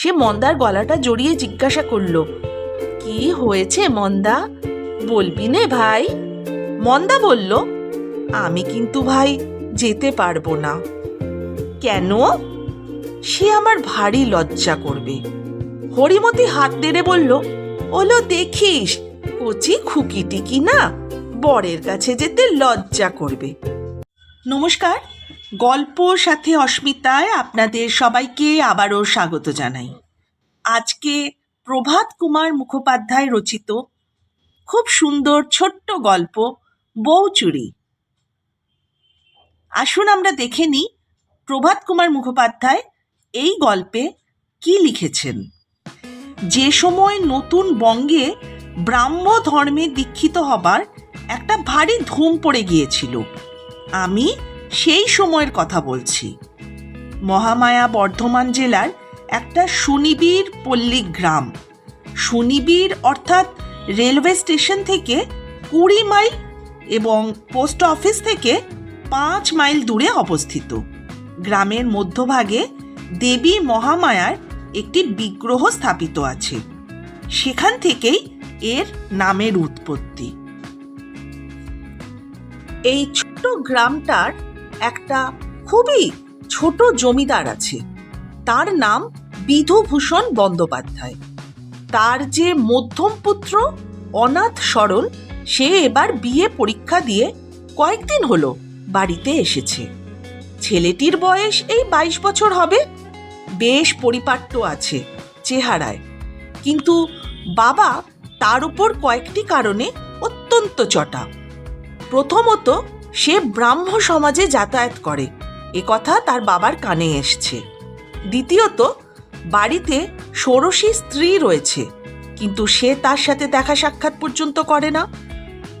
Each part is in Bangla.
সে মন্দার গলাটা জড়িয়ে জিজ্ঞাসা করল, কি হয়েছে মন্দা? বলবি নে ভাই। মন্দা বলল, আমি কিন্তু ভাই যেতে পারব না। কেন? সে আমার ভারী লজ্জা করবে। হরিমতি হাত নেড়ে বলল, ওলো দেখিস, কচি খুকিটি কি না? বরের কাছে যেতে লজ্জা করবে। নমস্কার গল্প সাথে অস্মিতায় আপনাদের সবাইকে আবারও স্বাগত জানাই। আজকে প্রভাত কুমার মুখোপাধ্যায় রচিত খুব সুন্দর ছোট্ট গল্প বউচুরি আসুন আমরা দেখে নিই প্রভাত কুমার মুখোপাধ্যায় এই গল্পে কি লিখেছেন। যে সময় নতুন বঙ্গে ব্রাহ্ম ধর্মে দীক্ষিত হবার একটা ভারী ধুম পড়ে গিয়েছিল। আমি সেই সময়ের কথা বলছি। মহামায়া বর্ধমান জেলার একটা সুনিবিড় পল্লী গ্রাম। সুনিবিড় অর্থাৎ রেলওয়ে স্টেশন থেকে কুড়ি মাইল এবং পোস্ট অফিস থেকে পাঁচ মাইল দূরে অবস্থিত। গ্রামের মধ্যভাগে দেবী মহামায়ার একটি বিগ্রহ স্থাপিত আছে। সেখান থেকেই এর নামের উৎপত্তি। এই ছোট গ্রামটার একটা খুবই ছোট জমিদার আছে। তার নাম বিধুভূষণ বন্দ্যোপাধ্যায়। তার যে মধ্যম পুত্র অনাথ সরল সে এবার বিয়ে পরীক্ষা দিয়ে কয়েকদিন হলো বাড়িতে এসেছে। ছেলেটির বয়স এই বাইশ বছর হবে। বেশ পরিপাট্য আছে চেহারায়। কিন্তু বাবা তার উপর কয়েকটি কারণে অত্যন্ত চটা। প্রথমত সে ব্রাহ্ম সমাজে যাতায়াত করে। এ কথা তার বাবার কানে এসছে। দ্বিতীয়ত, বাড়িতে ষোড়শী স্ত্রী রয়েছে, কিন্তু সে তার সাথে দেখা সাক্ষাৎ পর্যন্ত করে না।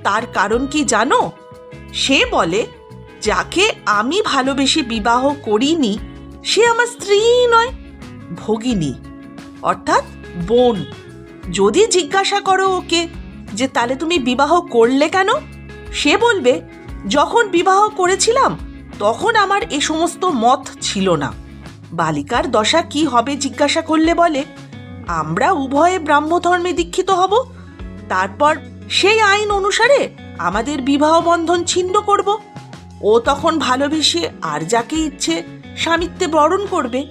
তার কারণ কি জানো? সে বলে, যাকে আমি ভালোবেসে বিবাহ করিনি, সে আমার স্ত্রী নয়, ভগিনী, অর্থাৎ বোন। যদি জিজ্ঞাসা করো ওকে যে, তাহলে তুমি বিবাহ করলে কেন? সে বলবে যখন বিবাহ করেছিলাম, তখন আমার এ সমস্ত মত ছিল না। বালিকার দশা কি হবে জিজ্ঞাসা করলে বলে, আমরা উভয়ে ব্রাহ্মধর্মে দীক্ষিত হব। তারপর সেই আইন অনুসারে আমাদের বিবাহ বন্ধন ছিন্ন করব। ও তখন ভালোবেসে আর যাকে ইচ্ছে স্বামিত্বে বরণ করবে।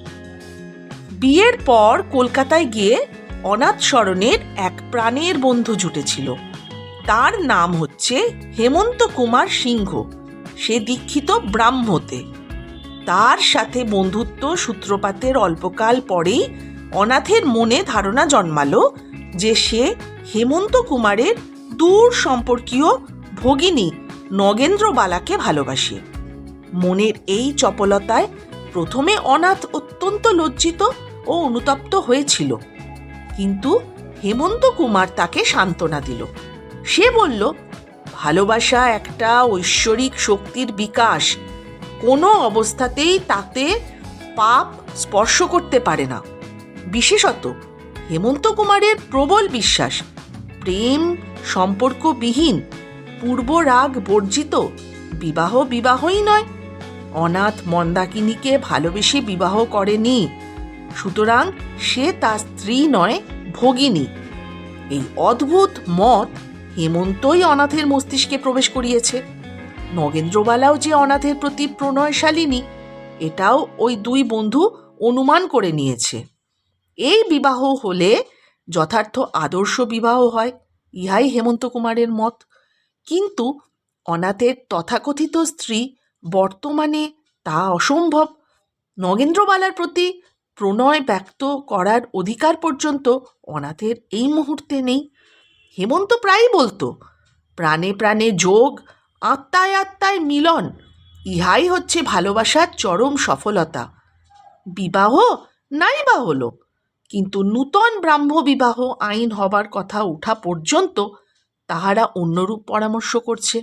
বিয়ের পর কলকাতায় গিয়ে অনাথ স্মরণের এক প্রাণের বন্ধু জুটেছিল। তার নাম হচ্ছে হেমন্ত কুমার সিংহ। সে দীক্ষিত ব্রাহ্মতে। তার সাথে বন্ধুত্ব সূত্রপাতের অল্পকাল পরেই অনাথের মনে ধারণা জন্মালো যে সে হেমন্ত কুমারের দূর সম্পর্কীয় ভগিনী নগেন্দ্রবালাকে ভালোবাসে। মনের এই চপলতায় প্রথমে অনাথ অত্যন্ত লজ্জিত ও অনুতপ্ত হয়েছিল। কিন্তু হেমন্ত কুমার তাকে সান্ত্বনা দিল। সে বলল, ভালোবাসা একটা ঐশ্বরিক শক্তির বিকাশ। কোনো অবস্থাতেই তাতে পাপ স্পর্শ করতে পারে না। বিশেষত হেমন্ত কুমারের প্রবল বিশ্বাস, প্রেম সম্পর্কবিহীন, পূর্ব রাগ বর্জিত, বিবাহ বিবাহই নয়। অনাথ মন্দাকিনীকে ভালোবেসে বিবাহ করেনি। সুতরাং সে তার স্ত্রী নয়, ভগিনী। এই অদ্ভুত মত হেমন্তই অনাথের মস্তিষ্কে প্রবেশ করিয়েছে। নগেন্দ্রবালাও যে অনাথের প্রতি প্রণয়শালিনী, এটাও ওই দুই বন্ধু অনুমান করে নিয়েছে। এই বিবাহ হলে যথার্থ আদর্শ বিবাহ হয়, ইহাই হেমন্ত কুমারের মত। কিন্তু অনাথের তথাকথিত স্ত্রী বর্তমানে তা অসম্ভব। নগেন্দ্রবালার প্রতি প্রণয় ব্যক্ত করার অধিকার পর্যন্ত অনাথের এই মুহূর্তে নেই। হেমন্ত প্রায়ই বলতো, প্রাণে প্রাণে যোগ, আত্মায় আত্মায় মিলন, ইহাই হচ্ছে ভালোবাসার চরম সফলতা। বিবাহ নাই বা হলো, কিন্তু নূতন ব্রাহ্ম বিবাহ আইন হবার কথা ওঠা পর্যন্ত তাহারা অন্যরূপ পরামর্শ করছে।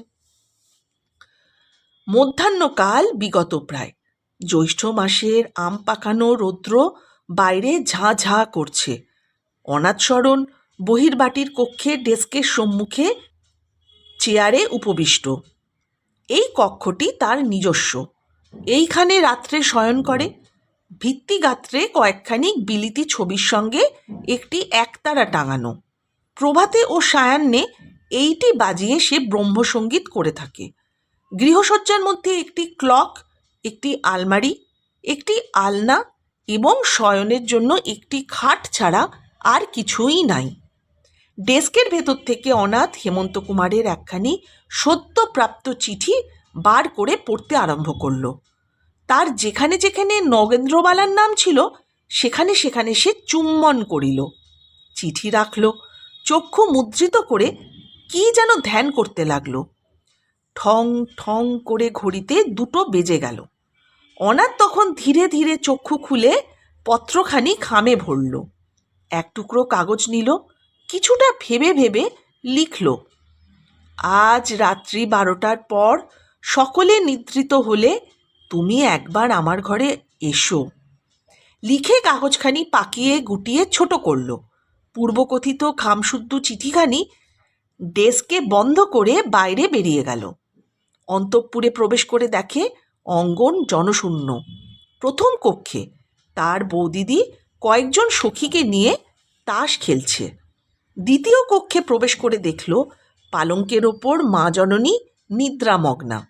মধ্যাহ্নকাল বিগত প্রায়, জ্যৈষ্ঠ মাসের আম পাকানো রৌদ্র বাইরে ঝাঁ ঝাঁ করছে। অনাথসরণ বহির্বাটির কক্ষে ডেস্কের সম্মুখে চেয়ারে উপবিষ্ট। এই কক্ষটি তার নিজস্ব। এইখানে রাত্রে শয়ন করে। ভিত্তিগাত্রে কয়েকখানি বিলিতি ছবির সঙ্গে একটি একতারা টাঙানো। প্রভাতে ও সায়ান্নে এইটি বাজিয়ে সে ব্রহ্মসঙ্গীত করে থাকে। গৃহসজ্জার মধ্যে একটি ক্লক, একটি আলমারি, একটি আলনা এবং শয়নের জন্য একটি খাট ছাড়া আর কিছুই নাই। ডেস্কের ভেতর থেকে অনাথ হেমন্ত কুমারের একখানি সদ্যপ্রাপ্ত চিঠি বার করে পড়তে আরম্ভ করল। তার যেখানে যেখানে নগেন্দ্রবালার নাম ছিল, সেখানে সেখানে সে চুম্বন করিল। চিঠি রাখল, চক্ষু মুদ্রিত করে কি যেন ধ্যান করতে লাগল। ঠং ঠং করে ঘড়িতে দুটো বেজে গেল। অনাথ তখন ধীরে ধীরে চক্ষু খুলে পত্রখানি খামে ভরল। এক টুকরো কাগজ নিল কিছুটা ভেবে ভেবে লিখল। আজ রাত্রি বারোটার পর সকলে নিদ্রিত হলে তুমি একবার আমার ঘরে এসো। লিখে কাগজখানি পাকিয়ে গুটিয়ে ছোট করল। পূর্বকথিত খামশুদ্ধ চিঠিখানি ডেস্কে বন্ধ করে বাইরে বেরিয়ে গেল। অন্তঃপুরে প্রবেশ করে দেখে অঙ্গন জনশূন্য। প্রথম কক্ষে তার বৌদিদি কয়েকজন সখীকে নিয়ে তাস খেলছে। দ্বিতীয় কক্ষে প্রবেশ করে দেখল পালঙ্কের ওপর মা জননী নিদ্রামগ্না।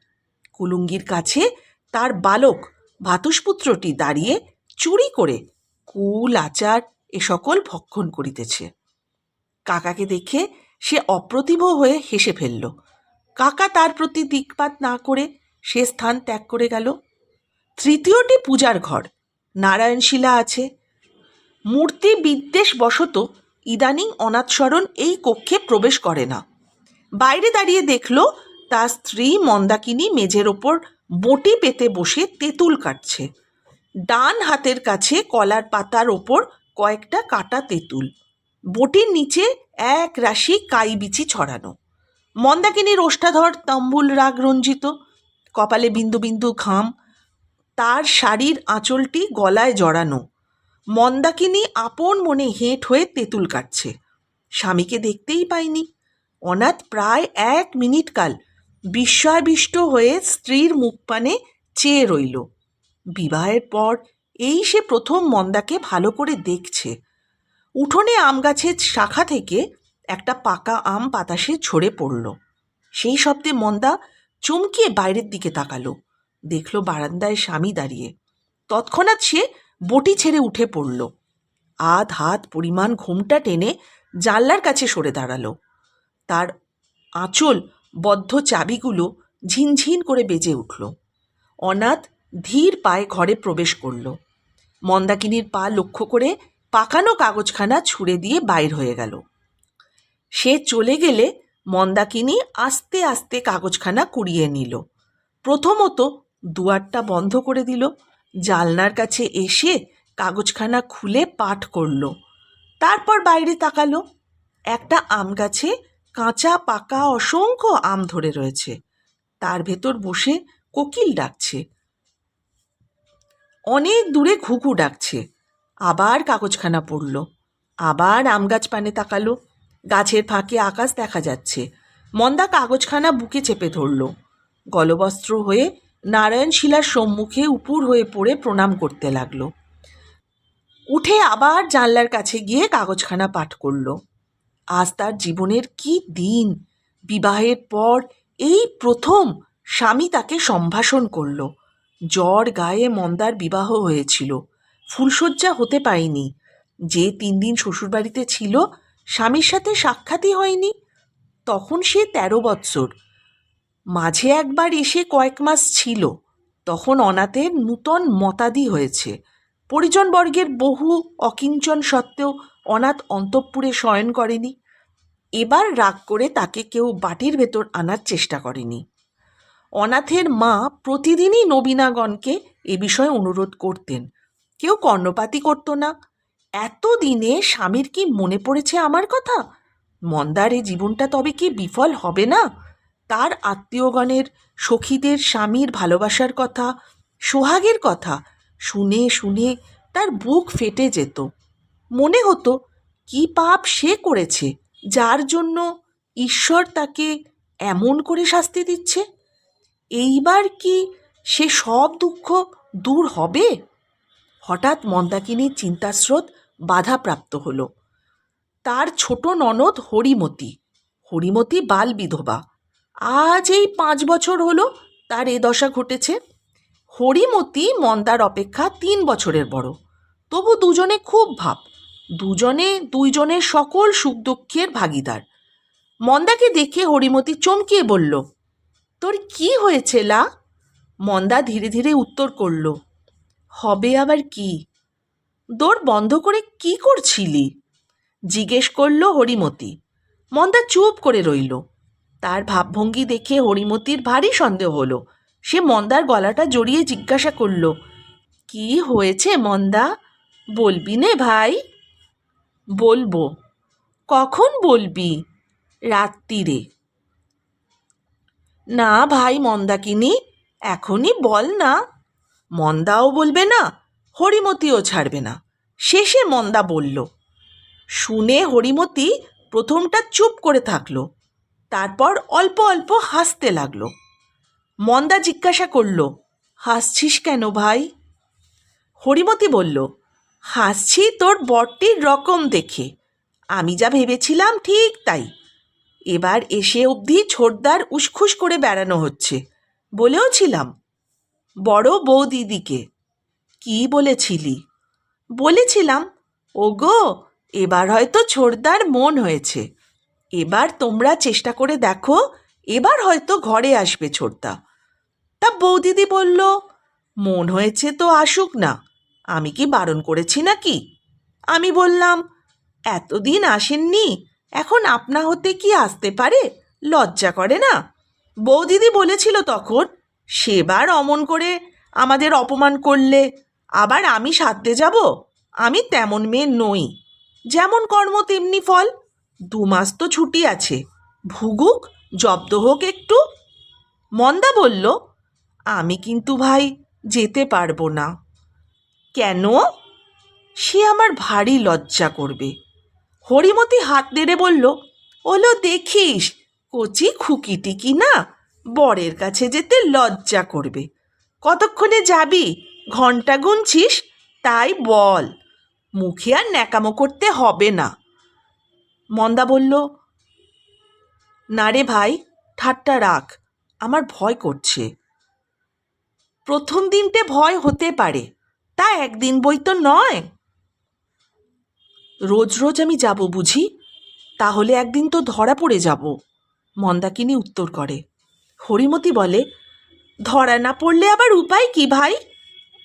কুলুঙ্গির কাছে তার বালক ভাতুষপুত্রটি দাঁড়িয়ে চুরি করে কুল, আচার এ সকল ভক্ষণ করিতেছে। কাকাকে দেখে সে অপ্রতিভ হয়ে হেসে ফেলল। কাকা তার প্রতি দিকপাত না করে সে স্থান ত্যাগ করে গেল। তৃতীয়টি পূজার ঘর। নারায়ণশিলা আছে। মূর্তি বিদ্বেষ বশত ইদানিং অনাথশরণ এই কক্ষে প্রবেশ করে না। বাইরে দাঁড়িয়ে দেখল, তার স্ত্রী মন্দাকিনী মেঝের ওপর বটি পেতে বসে তেঁতুল কাটছে। ডান হাতের কাছে কলার পাতার ওপর কয়েকটা কাটা তেঁতুল। বটির নিচে এক রাশি কাই বিচি ছড়ানো। মন্দাকিনীর ওষ্ঠাধর তাম্বুল রাগ রঞ্জিত। কপালে বিন্দু বিন্দু ঘাম। তার শাড়ির আঁচলটি গলায় জড়ানো। মন্দাকিনী আপন মনে হেঁট হয়ে তেঁতুল কাটছে। স্বামীকে দেখতেই পায়নি অনাথ প্রায় এক মিনিট কাল বিস্ময়াবিষ্ট হয়ে স্ত্রীর মুখপানে চেয়ে রইল। বিবাহের পর এই সে প্রথম মন্দাকে ভালো করে দেখছে। উঠোনে আম গাছের শাখা থেকে একটা পাকা আম বাতাসে ঝরে পড়ল। সেই শব্দে মন্দা চমকিয়ে বাইরের দিকে তাকালো। দেখল বারান্দায় স্বামী দাঁড়িয়ে। তৎক্ষণাৎ সে বটি ছেড়ে উঠে পড়ল। আধ হাত পরিমাণ ঘুমটা টেনে জানলার কাছে সরে দাঁড়াল। তার আঁচল বদ্ধ চাবিগুলো ঝিনঝিন করে বেজে উঠল। অনাথ ধীর পায়ে ঘরে প্রবেশ করল। মন্দাকিনীর পা লক্ষ্য করে পাকানো কাগজখানা ছুঁড়ে দিয়ে বাইর হয়ে গেল। সে চলে গেলে মন্দাকিনী আস্তে আস্তে কাগজখানা কুড়িয়ে নিল। প্রথমত দুয়ারটা বন্ধ করে দিল। জালনার কাছে এসে কাগজখানা খুলে পাঠ করল। তারপর বাইরে তাকালো। একটা আম গাছে কাঁচা, পাকা, অসংখ্য আম ধরে রয়েছে। তার ভেতর বসে কোকিল ডাকছে। অনেক দূরে ঘুঘু ডাকছে। আবার কাগজখানা পড়ল। আবার আম গাছ পানে তাকালো। গাছের ফাঁকে আকাশ দেখা যাচ্ছে। মন্দা কাগজখানা বুকে চেপে ধরল। গলবস্ত্র হয়ে নারায়ণ শিলার সম্মুখে উপুর হয়ে পড়ে প্রণাম করতে লাগল। উঠে আবার জানলার কাছে গিয়ে কাগজখানা পাঠ করল। আজ তার জীবনের কি দিন? বিবাহের পর এই প্রথম স্বামী তাকে সম্ভাষণ করল। জ্বর গায়ে মন্দার বিবাহ হয়েছিল। ফুলশয্যা হতে পায়নি যে তিন দিন শ্বশুরবাড়িতে ছিল, স্বামীর সাথে সাক্ষাৎই হয়নি। তখন সে তেরো বৎসর। মাঝে একবার এসে কয়েক মাস ছিল, তখন অনাথের নূতন মতাদি হয়েছে। পরিজনবর্গের বহু অকিঞ্চন সত্ত্বেও অনাথ অন্তঃপুরে শয়ন করেনি। এবার রাগ করে তাকে কেউ বাটির ভেতর আনার চেষ্টা করেনি। অনাথের মা প্রতিদিনই নবীনাগণকে এ বিষয়ে অনুরোধ করতেন। কেউ কর্ণপাতি করতো না। এত দিনে স্বামীর কি মনে পড়েছে আমার কথা? মন্দার জীবনটা তবে কি বিফল হবে না? তার আত্মীয়গণের, সখীদের স্বামীর ভালোবাসার কথা, সোহাগের কথা শুনে শুনে তার বুক ফেটে যেত। মনে হতো, কি পাপ সে করেছে, যার জন্য ঈশ্বর তাকে এমন করে শাস্তি দিচ্ছে? এইবার কি সে সব দুঃখ দূর হবে? হঠাৎ মন্দাকিনীর চিন্তাস্রোত বাধাপ্রাপ্ত হল। তার ছোট ননদ হরিমতি হরিমতি বাল বিধবা। আজ এই পাঁচ বছর হলো তার এ দশা ঘটেছে। হরিমতি মন্দার অপেক্ষা তিন বছরের বড়। তবু দুজনে খুব ভাব, দুজনে দুইজনের সকল সুখ দুঃখের ভাগিদার। মন্দাকে দেখে হরিমতি চমকিয়ে বলল, তোর কি হয়েছে লা? মন্দা ধীরে ধীরে উত্তর করল, হবে আবার কি? দৌড় বন্ধ করে কি করছিলি? জিজ্ঞেস করল হরিমতি। মন্দা চুপ করে রইল তার ভাবভঙ্গি দেখে হরিমতির ভারী সন্দেহ হলো। সে মন্দার গলাটা জড়িয়ে জিজ্ঞাসা করল, কি হয়েছে মন্দা? বলবি নে ভাই? বলব। কখন বলবি? রাত্রিরে না ভাই মন্দাকিনি এখনই বল না। মন্দাও বলবে না, হরিমতিও ছাড়বে না। শেষে মন্দা বলল, শুনে হরিমতি প্রথমটা চুপ করে থাকল। তারপর অল্প অল্প হাসতে লাগল। মন্দা জিজ্ঞাসা করল, হাসছিস কেন ভাই? হরিমতি বলল, হাসছি তোর বরটির রকম দেখে। আমি যা ভেবেছিলাম ঠিক তাই। এবার এসে অবধি ছোটদার উসখুস করে বেড়ানো হচ্ছে, বলেও ছিলাম। বড় বউ দিদিকে কি বলেছিলি? বলেছিলাম, ওগো, এবার হয়তো ছোটদার মন হয়েছে। এবার তোমরা চেষ্টা করে দেখো, এবার হয়তো ঘরে আসবে ছোটদা। তা বৌদিদি বলল, মন হয়েছে তো আসুক না, আমি কি বারণ করেছি নাকি? আমি বললাম, এতদিন আসেননি, এখন আপনা হতে কি আসতে পারে? লজ্জা করে না? বৌদিদি বলেছিল তখন, সেবার অমন করে আমাদের অপমান করলে আবার আমি সাধতে যাব? আমি তেমন মেয়ে নই। যেমন কর্ম, তেমনি ফল। দু মাস তো ছুটি আছে। ভুগুক, জব্দ হোক একটু। মন্দা বলল, আমি কিন্তু ভাই যেতে পারব না। কেন? সে আমার ভারী লজ্জা করবে। হরিমতি হাত নেড়ে বলল, ওলো দেখিস, কচি খুকিটি কি না? বরের কাছে যেতে লজ্জা করবে। কতক্ষণে যাবি? ঘণ্টা গুনছিস, তাই বল। মুখে আর ন্যাকামো করতে হবে না। মন্দা বলল না রে ভাই, ঠাট্টা রাখ, আমার ভয় করছে। প্রথম দিনতে ভয় হতে পারে, তা একদিন বই তো নয়। রোজ রোজ আমি যাব বুঝি, তাহলে একদিন তো ধরা পড়ে যাব। মন্দাকিনী উত্তর করে। হরিমতি বলে, ধরা না পড়লে আবার উপায় কি ভাই?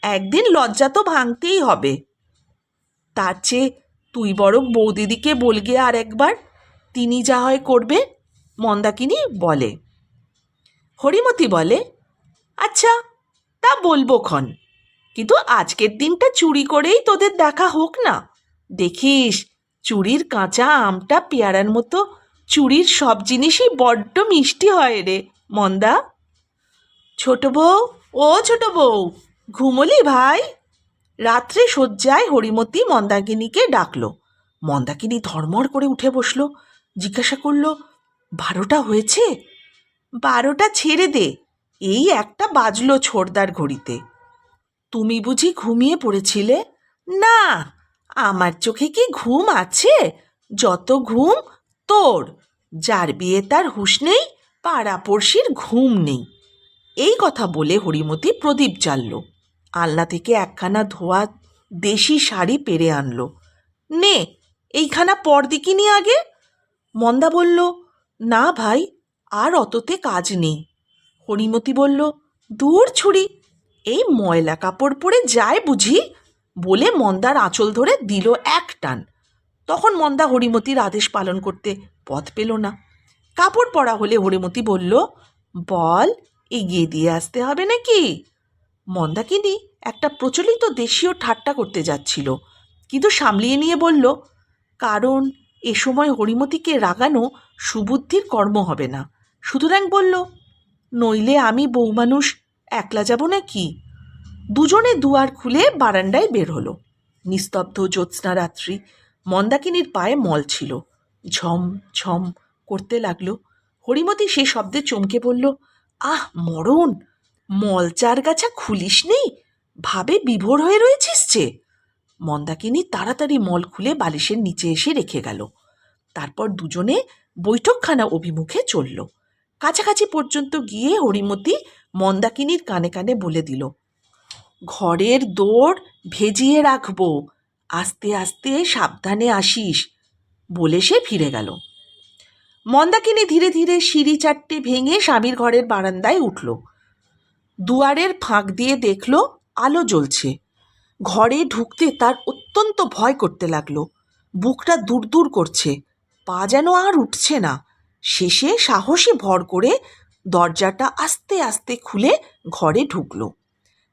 একদিন লজ্জা তো ভাঙতেই হবে। তার চেয়ে তুই বরং বৌদিদিকে বলগে আর একবার, তিনি যা হয় করবে, মন্দাকিনী বলে। হরিমতি বলে আচ্ছা তা বলব ক্ষণ। কিন্তু আজকের দিনটা চুরি করেই তোদের দেখা হোক না। দেখিস, চুরির কাঁচা আমটা পেয়ারার মতো, চুরির সব জিনিসই বড্ড মিষ্টি হয় রে, মন্দা। ছোট বউ, ও ছোট বউ, ঘুমলি ভাই? রাত্রে শয্যায় হরিমতি মন্দাকিনীকে ডাকল। মন্দাকিনী ধর্মর করে উঠে বসল, জিজ্ঞাসা করল, বারোটা হয়েছে? বারোটা ছেড়ে দে, এই একটা বাজলো ছোড়দার ঘড়িতে। তুমি বুঝি ঘুমিয়ে পড়েছিলে? না, আমার চোখে কি ঘুম আছে? যত ঘুম তোর, যার বিয়ে তার হুঁশ নেই, পাড়াপড়শির ঘুম নেই। এই কথা বলে হরিমতি প্রদীপ জ্বালল। আলনা থেকে একখানা ধোয়া দেশি শাড়ি পেরে আনলো। নে, এইখানা পর দিকিনি আগে। মন্দা বলল, না ভাই, আর অততে কাজ নেই। হরিমতি বলল, দূর ছুরি, এই ময়লা কাপড় পরে যায় বুঝি? বলে মন্দার আঁচল ধরে দিল এক টান। তখন মন্দা হরিমতির আদেশ পালন করতে পথ পেল না। কাপড় পরা হলে হরিমতি বলল, বল, এগিয়ে দিয়ে আসতে হবে নাকি? মন্দাকিনী একটা প্রচলিত দেশীয় ঠাট্টা করতে যাচ্ছিল, কিন্তু সামলিয়ে নিয়ে বলল, কারণ এ সময় হরিমতিকে রাগানো সুবুদ্ধির কর্ম হবে না। সুতরাং বলল, নইলে আমি বউমানুষ একলা যাব না কি দুজনে দুয়ার খুলে বারান্দায় বের হলো। নিস্তব্ধ জ্যোৎস্না রাত্রি মন্দাকিনীর পায়ে মল ছিল। ঝম ঝম করতে লাগল। হরিমতি সে শব্দে চমকে বলল, আহ, মরণ! মল চার গাছা খুলিস নেই? ভাবে বিভোর হয়ে রয়েছিস যে। মন্দাকিনী তাড়াতাড়ি মল খুলে বালিশের নিচে এসে রেখে গেল। তারপর দুজনে বৈঠকখানা অভিমুখে চলল। কাছাকাছি পর্যন্ত গিয়ে হরিমতি মন্দাকিনীর কানে কানে বলে দিল, ঘরের দৌড় ভেজিয়ে রাখব। আস্তে আস্তে সাবধানে আসিস। বলে সে ফিরে গেল। মন্দাকিনী ধীরে ধীরে সিঁড়ি চারটে ভেঙে স্বামীর ঘরের বারান্দায় উঠল। দুয়ারের ফাঁক দিয়ে দেখল আলো জ্বলছে। ঘরে ঢুকতে তার অত্যন্ত ভয় করতে লাগল। বুকটা দূর দূর করছে। পা যেন আর উঠছে না। শেষে সাহসে ভর করে দরজাটা আস্তে আস্তে খুলে ঘরে ঢুকলো।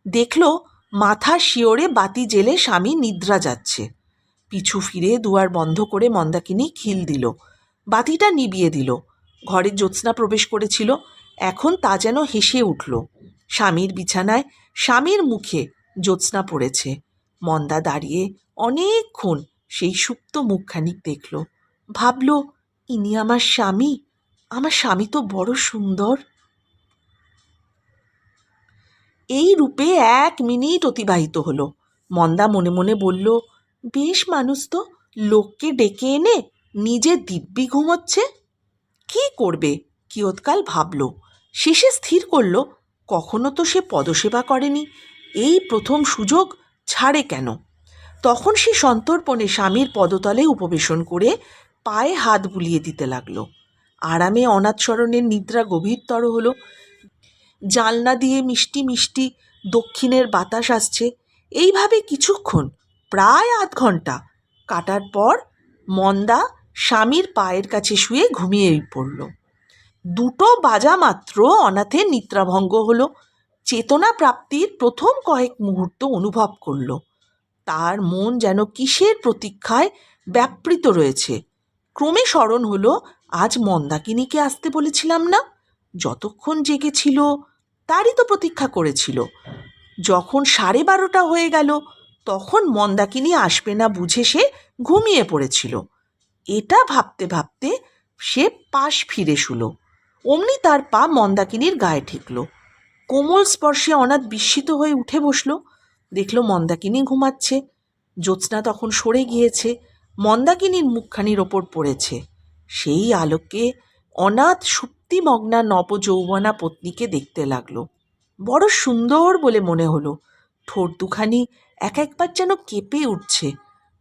দেখল মাথা শিওরে বাতি জেলে স্বামী নিদ্রা যাচ্ছে। পিছু ফিরে দুয়ার বন্ধ করে মন্দাকিনী খিল দিল। বাতিটা নিবিয়ে দিল। ঘরে জ্যোৎস্না প্রবেশ করেছিল। এখন তা যেন হেসে উঠল। স্বামীর বিছানায় স্বামীর মুখে জ্যোৎস্না পড়েছে। মন্দা দাঁড়িয়ে অনেকক্ষণ সেই সুপ্ত মুখখানিক দেখল। ভাবল, ইনি আমার স্বামী? আমার স্বামী তো বড় সুন্দর। এই রূপে এক মিনিট অতিবাহিত হলো। মন্দা মনে মনে বলল, বেশ মানুষ তো, লোককে ডেকে এনে নিজে দিব্যি ঘুমোচ্ছে। কি করবে? কিয়ৎকাল ভাবল। শেষে স্থির করল কখনো তো সে পদসেবা করেনি। এই প্রথম সুযোগ ছাড়ে কেন? তখন সে সন্তর্পণে স্বামীর পদতলে উপবেশন করে পায়ে হাত বুলিয়ে দিতে লাগল। আরামে অনাথসরণের নিদ্রা গভীরতর হলো। জানলা দিয়ে মিষ্টি মিষ্টি দক্ষিণের বাতাস আসছে। এইভাবে কিছুক্ষণ, প্রায় আধ ঘণ্টা কাটার পর মন্দা স্বামীর পায়ের কাছে শুয়ে ঘুমিয়ে পড়ল। দুটো বাজা মাত্র অনাথের নিদ্রাভঙ্গ হলো। চেতনা প্রাপ্তির প্রথম কয়েক মুহূর্ত অনুভব করল। তার মন যেন কিসের প্রতীক্ষায় ব্যাপৃত রয়েছে। ক্রমে স্মরণ হলো, আজ মন্দাকিনীকে আসতে বলেছিলাম না। যতক্ষণ জেগেছিল তারই তো প্রতীক্ষা করেছিল। যখন সাড়ে বারোটা হয়ে গেল, তখন মন্দাকিনী আসবে না বুঝে সে ঘুমিয়ে পড়েছিল। এটা ভাবতে ভাবতে সে পাশ ফিরে শুলো। অমনি তার পা মন্দাকিনীর গায়ে ঠেকল। কোমল স্পর্শে অনাথ বিস্মিত হয়ে উঠে বসল। দেখল মন্দাকিনী ঘুমাচ্ছে। জ্যোৎস্না তখন সরে গিয়েছে। মন্দাকিনীর মুখখানির ওপর পড়েছে। সেই আলোকে অনাথ সুপ্তিমগ্না নবযৌবনা পত্নীকে দেখতে লাগল। বড় সুন্দর বলে মনে হলো। ঠোঁট দুখানি এক একবার যেন কেঁপে উঠছে।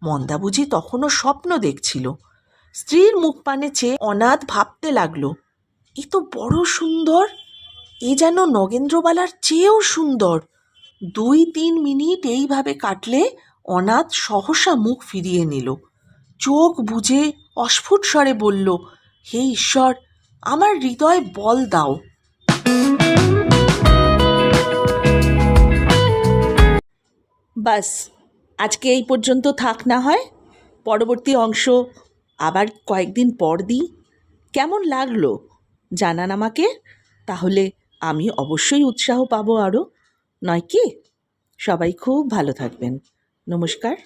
মন্দা বুঝি তখনও স্বপ্ন দেখছিল। স্ত্রীর মুখ পানে চেয়ে অনাথ ভাবতে লাগল এ তো বড় সুন্দর। এ যেন নগেন্দ্রবালার চেয়েও সুন্দর। দুই তিন মিনিট এইভাবে কাটলে অনাথ সহসা মুখ ফিরিয়ে নিল। চোখ বুঝে অস্ফুট স্বরে বলল, হে ঈশ্বর, আমার হৃদয় বল দাও। বাস, আজকে এই পর্যন্ত থাক না হয়। পরবর্তী অংশ আবার কয়েকদিন পর দিই। কেমন লাগল? জানান আমাকে, তাহলে আমি অবশ্যই উৎসাহ পাবো আরও। নয় কি? সবাই খুব ভালো থাকবেন। নমস্কার।